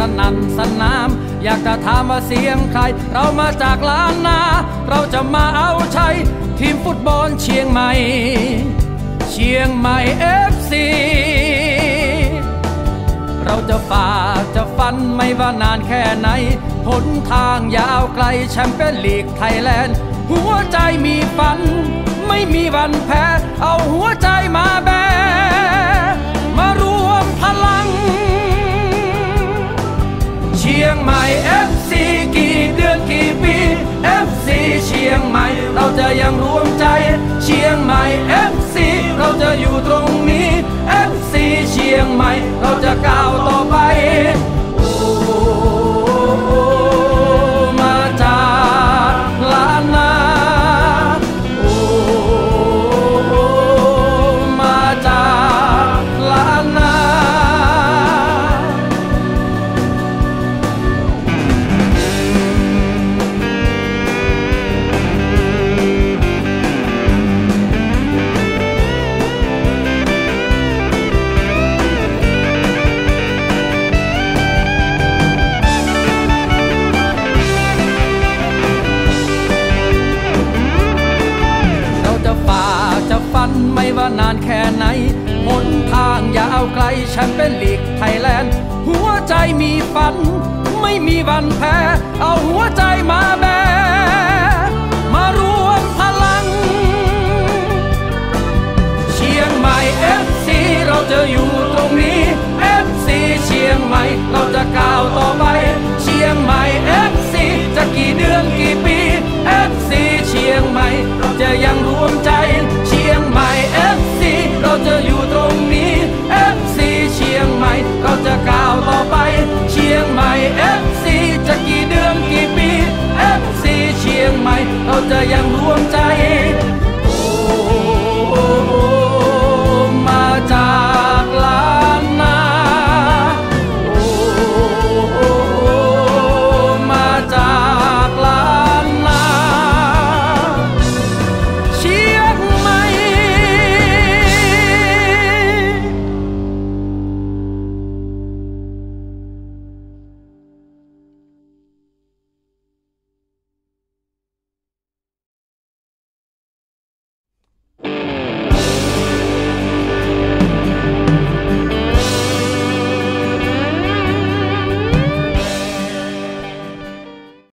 สนั่นสนาม อยากจะถามว่าเสียงใคร เรามาจากล้านนา เราจะมาเอาชัยทีมฟุตบอลเชียงใหม่ เชียงใหม่เอฟซีเราจะฝ่าจะฟันไม่ว่านานแค่ไหนหนทางยาวไกลแชมเปี้ยนลีกไทยแลนด์ หัวใจมีฝัน ไม่มีวันแพ้ เอาหัวใจมาแบ ใหม่ FC กี่เดือนกี่ปี FC เชียงใหม่ เราจะยังรวมใจ เชียงใหม่ FC เราจะอยู่ตรงนี้ FC เชียงใหม่ เราจะก้าวต่อ่านานแค่ไหนหนทางยาวไกลฉันเปี้ยนลีกไทยแลนด์ หัวใจมีฝัน ไม่มีวันแพ้ เอาหัวใจมาแบมารวมพลัง เชียงใหม่เอฟซีเราจะอยู่ตรงนี้เอฟซีเชียงใหม่เราจะก้าวต่อไป เชียงใหม่เอฟซีจะกี่เดือนกี่ปีเอฟซีเชียงใหม่เราจะยังรวมใจ